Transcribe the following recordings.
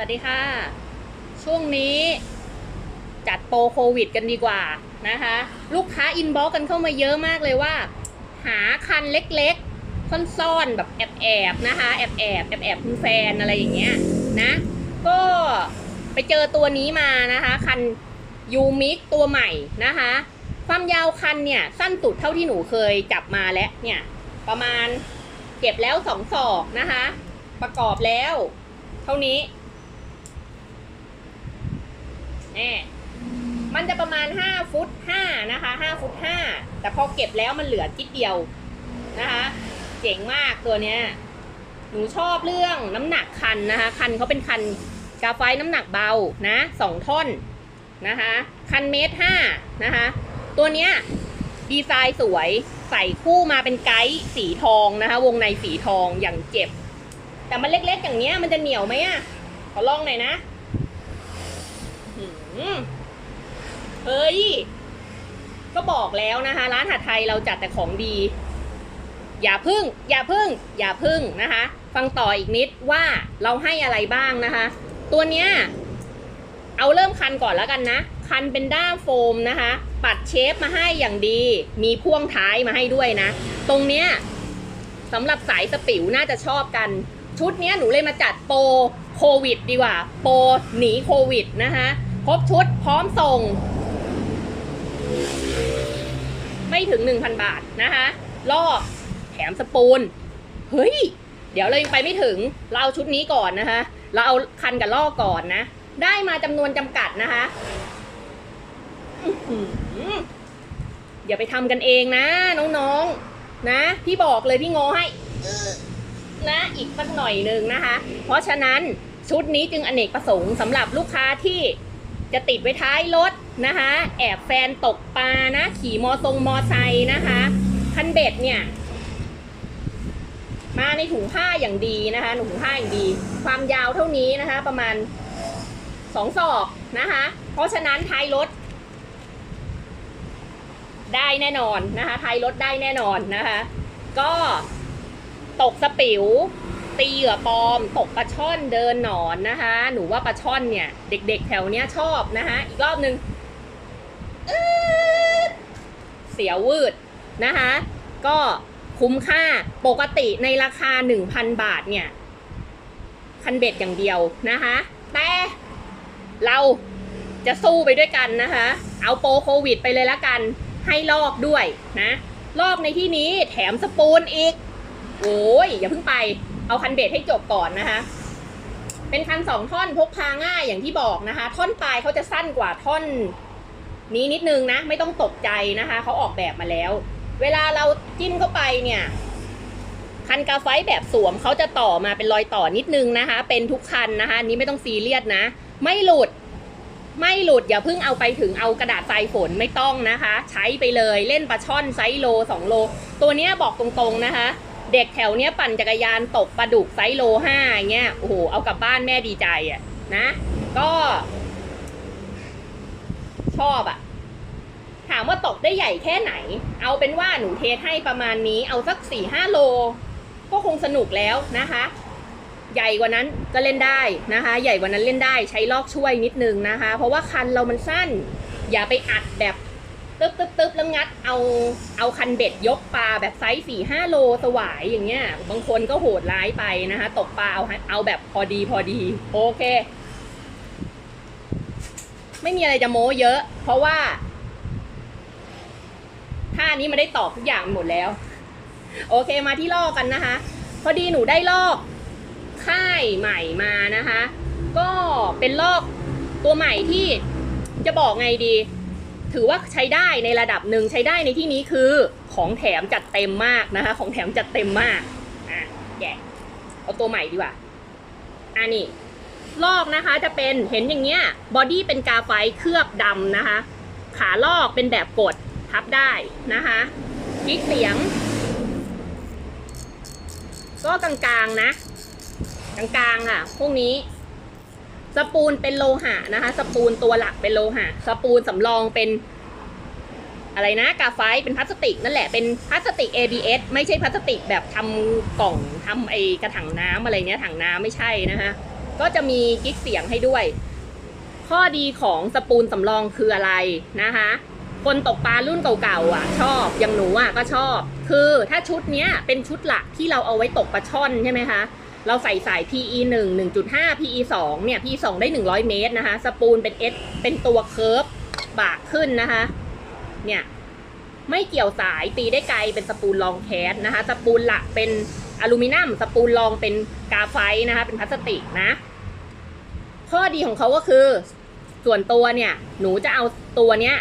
วัสดีค่ะ ช่วงนี้จัดโปรโควิดกันดีกว่านะคะ ลูกค้าอินบ็อกกันเข้ามาเยอะมากเลยว่า หาคันเล็กๆซ่อนๆแบบแอบๆนะคะ แอบๆแอบๆคุณแฟนอะไรอย่างเงี้ยนะ ก็ไปเจอตัวนี้มานะคะ คันยูมิกตัวใหม่นะคะ ความยาวคันเนี่ยสั้นสุดเท่าที่หนูเคยจับมาแล้วเนี่ยประมาณเก็บแล้วสองศอกนะคะ ประกอบแล้ว เท่านี้แน่มันจะประมาณ 5 ฟุต5นะคะ5ฟุต5แต่พอเก็บแล้วมันเหลือจิดเดียวนะคะ เจ๋งมากตัวเนี้ย หนูชอบเรื่องน้ำหนักคันนะคะ คันเขาเป็นคันกาไฟน้ำหนักเบานะสองท่อนนะคะ คันเมตรห้านะคะ ตัวเนี้ยดีไซน์สวยใส่คู่มาเป็นไกด์สีทองนะคะ วงในสีทองอย่างเจ็บ แต่มันเล็กๆอย่างเนี้ยมันจะเหนียวไหมอะขอลองหน่อยนะ เฮ้ย ก็บอกแล้วนะคะ ร้านหัดไทยเราจัดแต่ของดี อย่าพึ่ง อย่าพึ่ง อย่าพึ่งนะคะ ฟังต่ออีกนิดว่าเราให้อะไรบ้างนะคะ ตัวเนี้ย เอาเริ่มคันก่อนแล้วกันนะ คันเป็นด้ามโฟมนะคะ ปัดเชฟมาให้อย่างดี มีพ่วงท้ายมาให้ด้วยนะ ตรงเนี้ยสำหรับสายสปิวน่าจะชอบกัน ชุดเนี้ยหนูเลยมาจัดโปรโควิด ดีกว่า โปรหนีโควิดนะคะ ครบชุดพร้อมส่ง ไม่ถึง 1,000 บาทนะคะลอกแถมสปูน เฮ้ย เดี๋ยวเรายังไปไม่ถึง เราเอาชุดนี้ก่อนนะคะ เราเอาคันกับลอกก่อนนะ ได้มาจำนวนจำกัดนะคะอย่าไปทำกันเองนะน้องๆ นะ พี่บอกเลยพี่โงให้นะอีกสักหน่อยหนึ่งนะคะ เพราะฉะนั้นชุดนี้จึงอเนกประสงค์สำหรับลูกค้าที่ จะติดไว้ท้ายรถนะคะ แอบแฟนตกปลานะ ขี่มอทรงมอไซค์นะคะคันเบ็ดเนี่ย มาในถุงผ้าอย่างดีนะคะถุงผ้าอย่างดี ความยาวเท่านี้นะคะ ประมาณสองศอกนะคะ เพราะฉะนั้นท้ายรถ ได้แน่นอนนะคะท้ายรถได้แน่นอนนะคะ ก็ตกสปิว ตีเหยื่อปลอม ตกปลาช่อนเดินหนอนนะคะ หนูว่าปลาช่อนเนี่ย เด็ก ๆ แถวเนี้ยชอบนะคะ อีกรอบหนึ่งเสียววืดนะคะ ก็คุ้มค่าปกติในราคา 1,000 บาทเนี่ย คันเบ็ดอย่างเดียวนะคะ แต่เราจะสู้ไปด้วยกันนะคะ เอาโปรโควิดไปเลยละกัน ให้ลอกด้วยนะ ลอกในที่นี้แถมสปูนอีก โอ้ยอย่าเพิ่งไป เอาคันเบ็ดให้จบก่อนนะคะ เป็นคันสองท่อนพกพาง่ายอย่างที่บอกนะคะ ท่อนปลายเขาจะสั้นกว่าท่อนนี้นิดนึงนะ ไม่ต้องตกใจนะคะ เขาออกแบบมาแล้ว เวลาเราจิ้มเข้าไปเนี่ย คันกาไฟแบบสวมเขาจะต่อมาเป็นรอยต่อนิดนึงนะคะ เป็นทุกคันนะคะนี้ไม่ต้องซีเรียสนะ ไม่หลุด ไม่หลุดอย่าเพิ่งเอาไปถึงเอากระดาษทรายฝนไม่ต้องนะคะ ใช้ไปเลยเล่นปลาช่อนไซส์โลสองโล ตัวนี้บอกตรงๆนะคะ เด็กแถวเนี้ยปั่นจักรยานตกปลาดุกไซส์โลห้าอย่างเงี้ยโอ้โหเอากลับบ้านแม่ดีใจอะ่ะนะ ก็ ชอบอะ่ะ ถามว่าตกได้ใหญ่แค่ไหน เอาเป็นว่าหนูเทสให้ประมาณนี้ เอาสักสี่ห้าโล ก็คงสนุกแล้วนะคะ ใหญ่กว่านั้นก็เล่นได้นะคะ ใหญ่กว่านั้นเล่นได้ใช้ลอกช่วยนิดนึงนะคะ เพราะว่าคันเรามันสั้น อย่าไปอัดแบบ ตึ๊บตึ๊บตึ๊บแล้วงัดเอาเอาคันเบ็ดยกปลาแบบไซส์สี่ห้าโลสวายอย่างเงี้ย บางคนก็โหดร้ายไปนะคะ ตกปลาเอาเอาแบบพอดีพอดี โอเค ไม่มีอะไรจะโม้เยอะ เพราะว่าท่านี้มันได้ตอบทุกอย่างหมดแล้ว โอเคมาที่ลอกกันนะคะ พอดีหนูได้ลอกค่ายใหม่มานะคะ ก็เป็นลอกตัวใหม่ที่จะบอกไงดี ถือว่าใช้ได้ในระดับหนึ่งใช้ได้ในที่นี้คือของแถมจัดเต็มมากนะคะ ของแถมจัดเต็มมากอะแกะเอาตัวใหม่ดีกว่าอันนี้ลอกนะคะจะเป็นเห็นอย่างเงี้ยบอดี้เป็นกาไฟเคลือบดำนะคะ ขาลอกเป็นแบบกดพับได้นะคะกิ๊กเสียง ก็กลางๆนะ กลางๆค่ะ พวกนี้ สปูนเป็นโลหะนะคะ สปูนตัวหลักเป็นโลหะ สปูนสำรองเป็น อะไรนะกาไฟเป็นพลาสติกนั่นแหละเป็นพลาสติก ABS ไม่ใช่พลาสติกแบบทำกล่องทำไอกระถังน้ำอะไรเนี้ยถังน้ำไม่ใช่นะคะก็จะมีกิ๊กเสียงให้ด้วย ข้อดีของสปูนสำรองคืออะไรนะคะ คนตกปลารุ่นเก่าๆอะ ชอบอย่างหนูอะก็ชอบ คือถ้าชุดเนี้ยเป็นชุดหลักที่เราเอาไว้ตกปลาช่อนใช่ไหมคะ เราใส่สาย PE 1 1.5 PE 2เนี่ย PE 2ได้ 100 เมตรนะคะ สปูนเป็น S เป็นตัวเคิร์ฟบากขึ้นนะคะ เนี่ย ไม่เกี่ยวสายตีได้ไกลเป็นสปูนลองแคสนะคะ สปูนหลักเป็นอลูมิเนียม สปูนรองเป็นกาไฟนะคะ เป็นพลาสติกนะ ข้อดีของเขาก็คือ ส่วนตัวเนี่ย หนูจะเอาตัวเนี้ย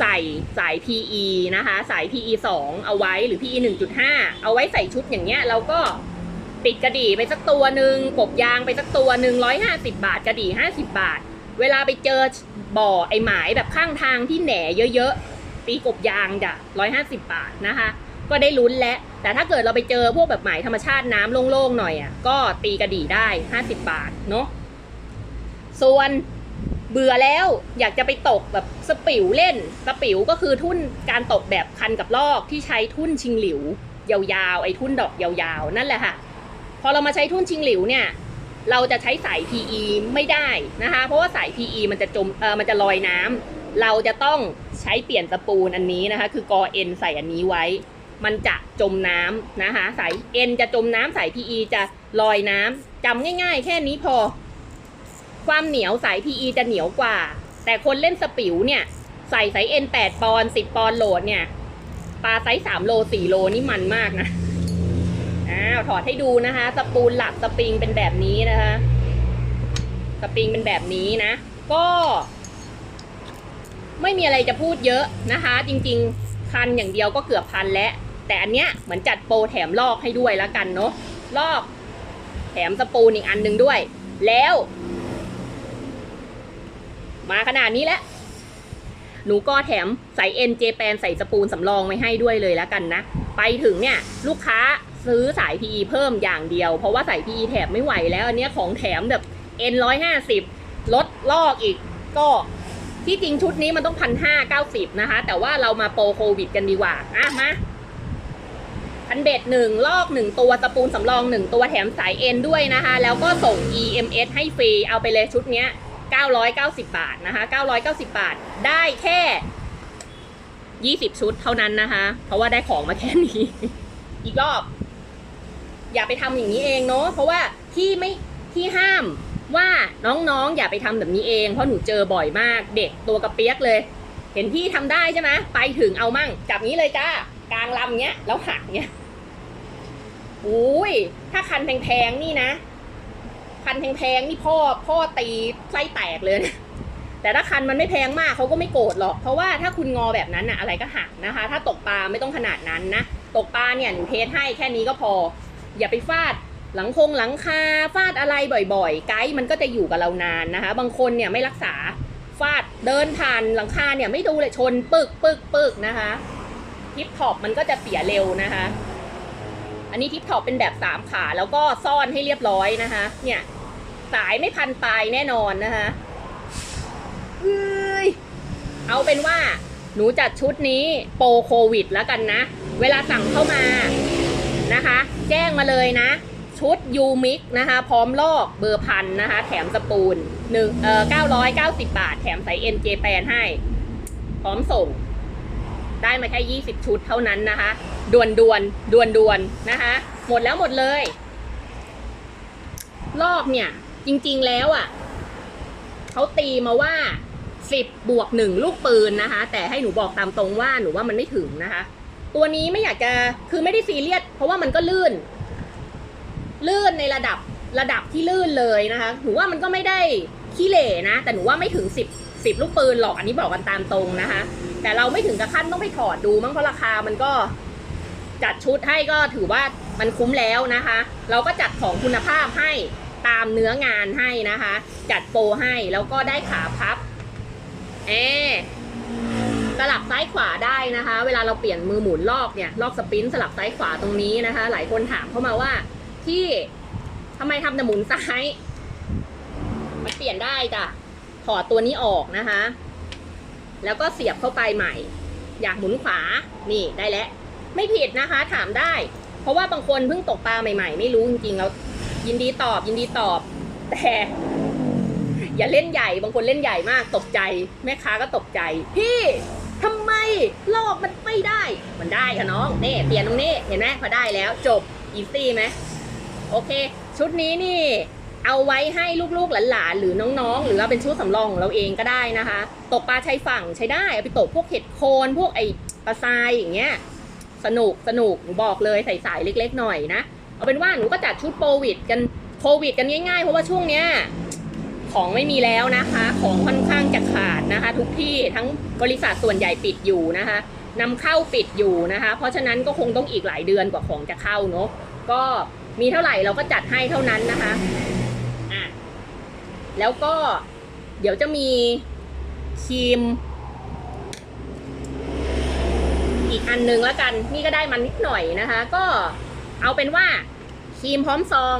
ใส่สาย PE นะคะ สาย PE 2 เอาไว้หรือ PE 1.5 เอาไว้ใส่ชุดอย่างเงี้ยเราก็ ติดกระดี่ไปสักตัวหนึ่งกบยางไปสักตัวหนึ่งร้อยห้าสิบาทกระดี่ห้าสิบบาท เวลาไปเจอบ่อไอหมายแบบข้างทางที่แหน่เยอะๆตีกบยางจ้ะร้อยห้าสิบบาทนะคะ ก็ได้ลุ้นแล้วแต่ถ้าเกิดเราไปเจอพวกแบบหมายธรรมชาติน้ำโล่งๆหน่อยอะก็ตีกระดี่ได้ห้าสิบาทเนาะส่วนเบื่อแล้วอยากจะไปตกแบบสปิวเล่นสปิวก็คือทุ่นการตกแบบคันกับลอกที่ใช้ทุ่นชิงหลิวยาวๆ ไอ้ทุ่นดอกยาวๆ นั่นแหละค่ะ พอเรามาใช้ทุ่นชิงหลิวเนี่ยเราจะใช้สาย PE ไม่ได้นะคะ เพราะว่าสาย PE มันจะจมเออมันจะลอยน้ำเราจะต้องใช้เปลี่ยนสปูนอันนี้นะคะ คือกอเอ็นใส่อันนี้ไว้ มันจะจมน้ำนะคะสายเอ็นจะจมน้ำสาย PE จะลอยน้ำจำง่าย ๆ แค่นี้พอ ความเหนียวสาย PE จะเหนียวกว่า แต่คนเล่นสปิวเนี่ยใส่สาย N 8ปอนด์10ปอนโหลดเนี่ยปลาไซส์3โล4โลนี่มันมากนะ อ้าวถอดให้ดูนะคะ สปูนหลักสปริงเป็นแบบนี้นะคะ สปริงเป็นแบบนี้นะ ก็ ไม่มีอะไรจะพูดเยอะนะคะ จริงๆคันอย่างเดียวก็เกือบพันแล้ว แต่อันเนี้ยเหมือนจัดโปรแถมลอกให้ด้วยแล้วกันเนาะลอก แถมสปูนอีกอันหนึ่งด้วย แล้ว มาขนาดนี้แล้วหนูก็แถมใส่เอ็นเจแปนใส่สปูนสำรองไว้ให้ด้วยเลยแล้วกันนะ ไปถึงเนี่ย ลูกค้า ซื้อสาย PE เพิ่มอย่างเดียว เพราะว่าสาย PE แถมไม่ไหวแล้ว อันเนี้ยของแถมแบบ N ร้อยห้าสิบลดลอกอีก ก็ที่จริงชุดนี้มันต้องพันห้าเก้าสิบนะคะ แต่ว่าเรามาโปรโควิดกันดีกว่า อะมาพันเบ็ดหนึ่งลอกหนึ่งตัวสปูนสำรองหนึ่งตัวแถมสายเอ็นด้วยนะคะ แล้วก็ส่ง EMS ให้ฟรีเอาไปเลยชุดเนี้ย990 บาทนะคะ 990 บาท ได้แค่ 20 ชุดเท่านั้นนะคะ เพราะว่าได้ของมาแค่นี้ อีกรอบ อย่าไปทำอย่างนี้เองเนาะเพราะว่าที่ไม่ที่ห้ามว่าน้องๆ อย่าไปทำแบบนี้เองเพราะหนูเจอบ่อยมาก เด็กตัวกระเปียกเลย เห็นพี่ทำได้ใช่ไหมไปถึงเอามั่ง จับนี้เลยจ้ากลางลำเงี้ยแล้วหักเงี้ยอุ้ยถ้าคันแพงๆนี่นะ คันแพงๆนี่พ่อพ่อตีไส้แตกเลยนะแต่ถ้าคันมันไม่แพงมากเขาก็ไม่โกรธหรอก เพราะว่าถ้าคุณงอแบบนั้นอะอะไรก็หักนะคะ ถ้าตกปลาไม่ต้องขนาดนั้นนะ ตกปลาเนี่ยหนูเทสให้แค่นี้ก็พอ อย่าไปฟาดหลังคงหลังคาฟาดอะไรบ่อยๆ ไกด์มันก็จะอยู่กับเรานานนะคะ บางคนเนี่ยไม่รักษาฟาดเดินผ่านหลังคาเนี่ยไม่ดูเลยชนปึกปึกปึกนะคะทิปท็อปมันก็จะเสียเร็วนะคะ อันนี้ทิปท็อปเป็นแบบสามขาแล้วก็ซ่อนให้เรียบร้อยนะคะ เนี่ย สายไม่พันปลายแน่นอนนะคะเอ้ยเอาเป็นว่าหนูจัดชุดนี้โปรโควิดแล้วกันนะ เวลาสั่งเข้ามา นะคะ แจ้งมาเลยนะ ชุดยูมิกนะคะ พร้อมลอกเบอร์พันนะคะ แถมสปูนหนึ่งเอ่อเก้าร้อยเก้าสิบาท แถมใส่เอ็นเจแปนให้ พร้อมส่ง ได้มาแค่ยี่สิบชุดเท่านั้นนะคะ ด่วนด่วนด่วนด่วนนะคะ หมดแล้วหมดเลย ลอกเนี่ย จริง ๆ แล้วอะ่ะเขาตีมาว่าสิบบวกหนึ่งลูกปืนนะคะ แต่ให้หนูบอกตามตรงว่าหนูว่ามันไม่ถึงนะคะ ตัวนี้ไม่อยากจะคือไม่ได้ซีเรียสเพราะว่ามันก็ลื่น ลื่นในระดับระดับที่ลื่นเลยนะคะหนูว่ามันก็ไม่ได้ขี้เหร่นะ แต่หนูว่าไม่ถึงสิบสิบลูกปืนหรอกอันนี้บอกกันตามตรงนะคะ แต่เราไม่ถึงกับขั้นต้องไปถอดดูมั้งเพราะราคามันก็จัดชุดให้ก็ถือว่ามันคุ้มแล้วนะคะ เราก็จัดของคุณภาพให้ตามเนื้องานให้นะคะ จัดโปรให้แล้วก็ได้ขาพับเอ สลับซ้ายขวาได้นะคะ เวลาเราเปลี่ยนมือหมุนลอกเนี่ยลอกสปรินต์สลับซ้ายขวาตรงนี้นะคะ หลายคนถามเข้ามาว่าที่ทำไมทำแต่หมุนซ้าย มันเปลี่ยนได้จ้ะถอดตัวนี้ออกนะคะ แล้วก็เสียบเข้าไปใหม่ อยากหมุนขวานี่ได้แล้วไม่ผิดนะคะ ถามได้ เพราะว่าบางคนเพิ่งตกปลาใหม่ๆ ไม่รู้จริงๆแล้วยินดีตอบ ยินดีตอบ แต่อย่าเล่นใหญ่บางคนเล่นใหญ่มากตกใจ แม่ค้าก็ตกใจ พี่ ทำไมลอกมันไม่ได้ มันได้ค่ะน้องนี่เปลี่ยนตรงนี้เห็นไหมพอได้แล้วจบอีซี่ไหมโอเค ชุดนี้นี่ เอาไว้ให้ลูกๆหลานๆหรือน้องๆ หรือเราเป็นชุดสำรองของเราเองก็ได้นะคะ ตกปลาชายฝั่งใช้ได้เอาไปตกพวกเห็ดโคนพวกไอปลาทรายอย่างเงี้ยสนุกสนุกหนูบอกเลยใส่สายเล็ก ๆ หน่อยนะเอาเป็นว่าหนูก็จัดชุดโควิดกันโควิดกันง่ายๆ เพราะว่าช่วงเนี้ย ของไม่มีแล้วนะคะ ของค่อนข้างจะขาดนะคะ ทุกที่ทั้งบริษัทส่วนใหญ่ปิดอยู่นะคะนำเข้าปิดอยู่นะคะ เพราะฉะนั้นก็คงต้องอีกหลายเดือนกว่าของจะเข้าเนาะก็มีเท่าไหร่เราก็จัดให้เท่านั้นนะคะอะแล้วก็เดี๋ยวจะมีครีม อีกอันนึงแล้วกัน นี่ก็ได้มันนิดหน่อยนะคะ ก็เอาเป็นว่าครีมพร้อมซอง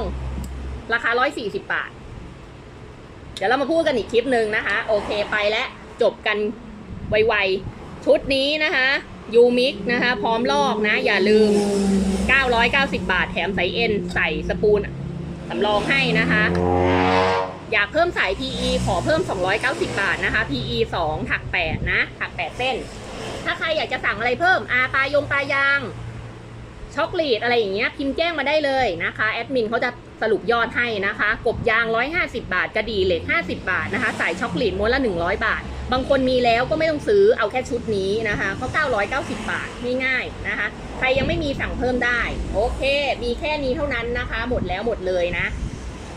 ราคา 140 บาท ดี๋ยวเรามาพูดกันอีกคลิปหนึ่งนะคะ โอเคไปแล้วจบกันไวๆ ชุดนี้นะคะยูมิกนะคะ พร้อมลอกนะ อย่าลืม 990 บาทแถมใส่เอ็นใส่สปูนสำรองให้นะคะ อยากเพิ่มสาย PE ขอเพิ่ม 290 บาทนะคะ PE 2ถัก 8 นะ ถัก 8 เส้น ถ้าใครอยากจะสั่งอะไรเพิ่มอาปลายงปลายาง ช็อกโกแลตอะไรอย่างเงี้ยพิมพ์แจ้งมาได้เลยนะคะแอดมินเขาจะสรุปยอดให้นะคะ กบยาง 150 บาท กระดีเหล็ก 50 บาทนะคะ สายช็อกโกแลตม้วนละ 100 บาท บางคนมีแล้วก็ไม่ต้องซื้อเอาแค่ชุดนี้นะคะเพรา990 บาทง่ายๆนะคะ ใครยังไม่มีสั่งเพิ่มได้ โอเค มีแค่นี้เท่านั้นนะคะ หมดแล้วหมดเลยนะ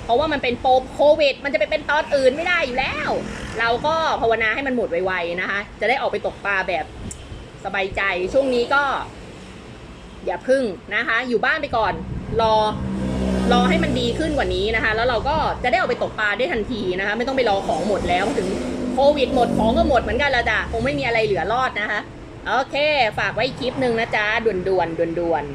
เพราะว่ามันเป็นโปรโควิด มันจะไปเป็นตอนอื่นไม่ได้อยู่แล้ว เราก็ภาวนาให้มันหมดไวๆนะคะ จะได้ออกไปตกปลาแบบสบายใจ ช่วงนี้ก็ อย่าพึ่งนะคะ อยู่บ้านไปก่อน รอ รอให้มันดีขึ้นกว่านี้นะคะ แล้วเราก็จะได้ออกไปตกปลาได้ทันทีนะคะ ไม่ต้องไปรอของหมดแล้วถึงโควิดหมดของก็หมดเหมือนกันและจ้ะคงไม่มีอะไรเหลือรอดนะคะ โอเค ฝากไว้คลิปหนึ่งนะจ๊ะด่วนๆด่วนๆ